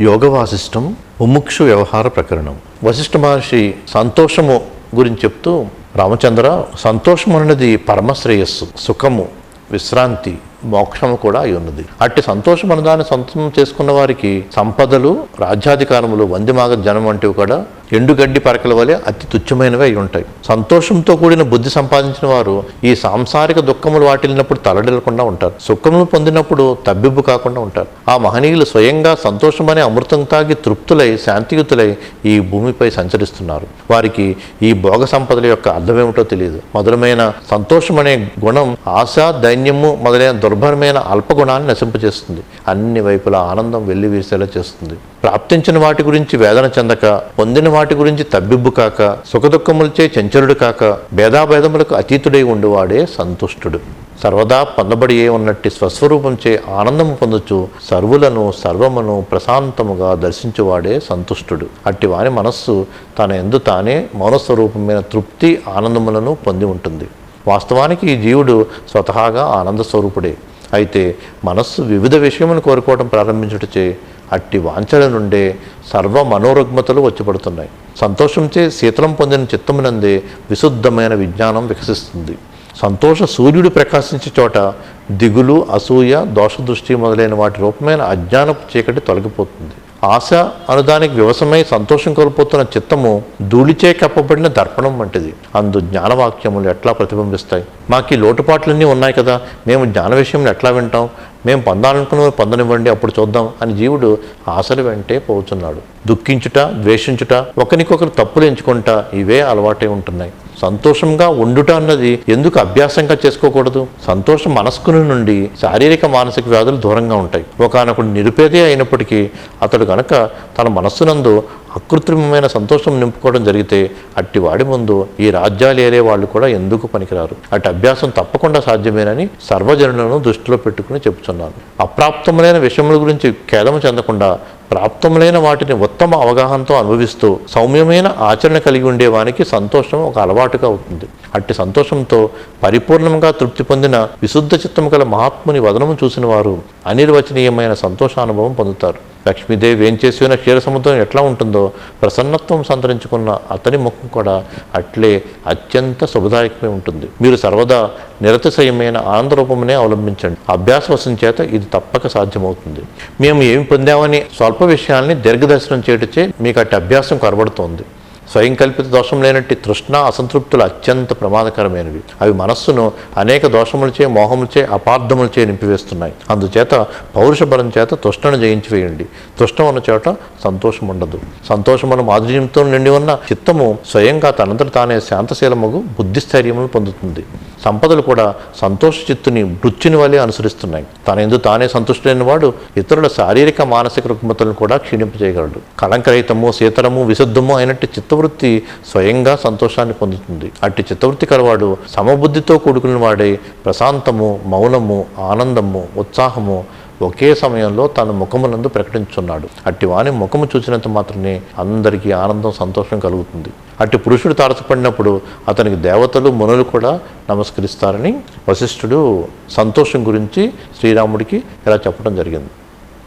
యోగ వాసిష్టం ముముక్షు వ్యవహార ప్రకరణం. వశిష్ఠ మహర్షి సంతోషము గురించి చెప్తూ రామచంద్ర సంతోషం అన్నది పరమశ్రేయస్సు సుఖము విశ్రాంతి మోక్షము కూడా అయి ఉన్నది. అట్టి సంతోషం అన్నదాన్ని సొంతం చేసుకున్న వారికి సంపదలు రాజ్యాధికారములు వందిమాగ జనం వంటివి కూడా ఎండుగడ్డి పరకల వలె అతి తుచ్చమైనవి అయి ఉంటాయి. సంతోషంతో కూడిన బుద్ధి సంపాదించిన వారు ఈ సాంసారిక దుఃఖములు వాటిల్లినప్పుడు తలడిల్లకుండా ఉంటారు. సుఖములు పొందినప్పుడు తబ్బిబ్బు కాకుండా ఉంటారు. ఆ మహనీయులు స్వయంగా సంతోషం అనే అమృతం తాగి తృప్తులై శాంతియుతులై ఈ భూమిపై సంచరిస్తున్నారు. వారికి ఈ భోగ సంపదల యొక్క అర్థమేమిటో తెలియదు. మధురమైన సంతోషం అనే గుణం ఆశ దైన్యము మొదలైన దుర్భరమైన అల్పగుణాన్ని నశింపజేస్తుంది అన్ని వైపులా ఆనందం వెళ్ళి వీసేలా చేస్తుంది. ప్రాప్తించిన వాటి గురించి వేదన చెందక పొందిన వాటి గురించి తబ్బిబ్బు కాక సుఖదుఖములచే చంచరుడు కాక భేదాభేదములకు అతీతుడై ఉండువాడే సంతుష్టుడు. సర్వదా పొందబడి ఏ ఉన్నట్టి స్వస్వరూపంచే ఆనందము పొందుచు సర్వులను సర్వమును ప్రశాంతముగా దర్శించువాడే సంతుష్టుడు. అట్టి వాని మనస్సు తన ఎందు తానే మౌనస్వరూపమైన తృప్తి ఆనందములను పొంది ఉంటుంది. వాస్తవానికి ఈ జీవుడు స్వతహాగా ఆనంద స్వరూపుడే అయితే మనస్సు వివిధ విషయములను కోరుకోవడం ప్రారంభించుటచే అట్టి వాంఛల నుండే సర్వ మనోరుగ్మతలు వచ్చిపడుతున్నాయి సంతోషంచే శీతలం పొందిన చిత్తమునందే విశుద్ధమైన విజ్ఞానం వికసిస్తుంది. సంతోష సూర్యుడు ప్రకాశించే చోట దిగులు అసూయ దోషదృష్టి మొదలైన వాటి రూపమైన అజ్ఞానపు చీకటి తొలగిపోతుంది. ఆశ అనుదానికి వివసమై సంతోషం కోల్పోతున్న చిత్తము ధూళిచే కప్పబడిన దర్పణం వంటిది. అందు జ్ఞానవాక్యములు ఎట్లా ప్రతిబింబిస్తాయి? మాకు ఈ లోటుపాట్లన్నీ ఉన్నాయి కదా. మేము జ్ఞాన విషయంలో ఎట్లా వింటాం? మేము పొందాలనుకున్న పొందనివ్వండి అప్పుడు చూద్దాం అని జీవుడు ఆశలు వెంటే పోతున్నాడు దుఃఖించుట ద్వేషించుట ఒకరికొకరు తప్పులు ఎంచుకుంటా ఇవే అలవాటై ఉంటున్నాయి. సంతోషంగా ఉండుట అన్నది ఎందుకు అభ్యాసంగా చేసుకోకూడదు? సంతోషం మనస్కుని నుండి శారీరక మానసిక వ్యాధులు దూరంగా ఉంటాయి. ఒకనొకడు నిరుపేదే అయినప్పటికీ అతడు గనక తన మనస్సునందు అకృత్రిమమైన సంతోషం నింపుకోవడం జరిగితే అట్టి వాడి ముందు ఈ రాజ్యాలు ఏరే వాళ్ళు కూడా ఎందుకు పనికిరారు? అట్టి అభ్యాసం తప్పకుండా సాధ్యమేనని సర్వజనులను దృష్టిలో పెట్టుకుని చెబుతున్నాను. అప్రాప్తములైన విషయముల గురించి ఖేదము చెందకుండా ప్రాప్తములైన వాటిని ఉత్తమ అవగాహనతో అనుభవిస్తూ సౌమ్యమైన ఆచరణ కలిగి ఉండేవానికి సంతోషం ఒక అలవాటుగా అవుతుంది. అట్టి సంతోషంతో పరిపూర్ణంగా తృప్తి పొందిన విశుద్ధ చిత్తము గల మహాత్ముని వదనము చూసిన వారు అనిర్వచనీయమైన సంతోషానుభవం పొందుతారు. లక్ష్మీదేవి ఏం చేసిన క్షీరసముద్రం ఎట్లా ఉంటుందో ప్రసన్నత్వం సంతరించుకున్న అతని ముఖం కూడా అట్లే అత్యంత శుభదాయకమే ఉంటుంది. మీరు సర్వదా నిరతిశయమైన ఆనందరూపమునే అవలంబించండి. అభ్యాసవశం చేత ఇది తప్పక సాధ్యమవుతుంది. మేము ఏమి పొందామని స్వల్ప విషయాల్ని దీర్ఘదర్శనం చేయటచే మీకు అట్టి అభ్యాసం కనబడుతోంది. స్వయం కల్పిత దోషం లేనట్టి తృష్ణ అసంతృప్తులు అత్యంత ప్రమాదకరమైనవి. అవి మనస్సును అనేక దోషములచే మోహములచే అపార్థములచే నింపివేస్తున్నాయి. అందుచేత పౌరుష బలం చేత తృష్ణను జయించి వేయండి తృష్ణ ఉన్న చోట సంతోషం ఉండదు సంతోషమును మాధుర్యంతో నిండి ఉన్న చిత్తము స్వయంగా తనంతట తానే శాంతశీలముగు బుద్ధిస్థైర్యమును పొందుతుంది. సంపదలు కూడా సంతోష చిత్తుని మృత్యుని వలె అనుసరిస్తున్నాయి. తన ఎందు తానే సంతుష్టులైన వాడు ఇతరుల శారీరక మానసిక రుగ్మతలను కూడా క్షీణింపజేయగలడు కళంకరహితము శీతలము విశుద్ధము అయినట్టు చిత్తవృత్తి స్వయంగా సంతోషాన్ని పొందుతుంది. అట్టి చిత్తవృత్తి కలవాడు సమబుద్ధితో కూడుకున్న వాడే ప్రశాంతము మౌనము ఆనందము ఉత్సాహము ఒకే సమయంలో తన ముఖమునందు ప్రకటించున్నాడు. అట్టి వాని ముఖము చూసినంత మాత్రమే అందరికీ ఆనందం సంతోషం కలుగుతుంది. అట్టి పురుషుడు తారసపడినప్పుడు అతనికి దేవతలు మునులు కూడా నమస్కరిస్తారని వశిష్ఠుడు సంతోషం గురించి శ్రీరాముడికి ఇలా చెప్పడం జరిగింది.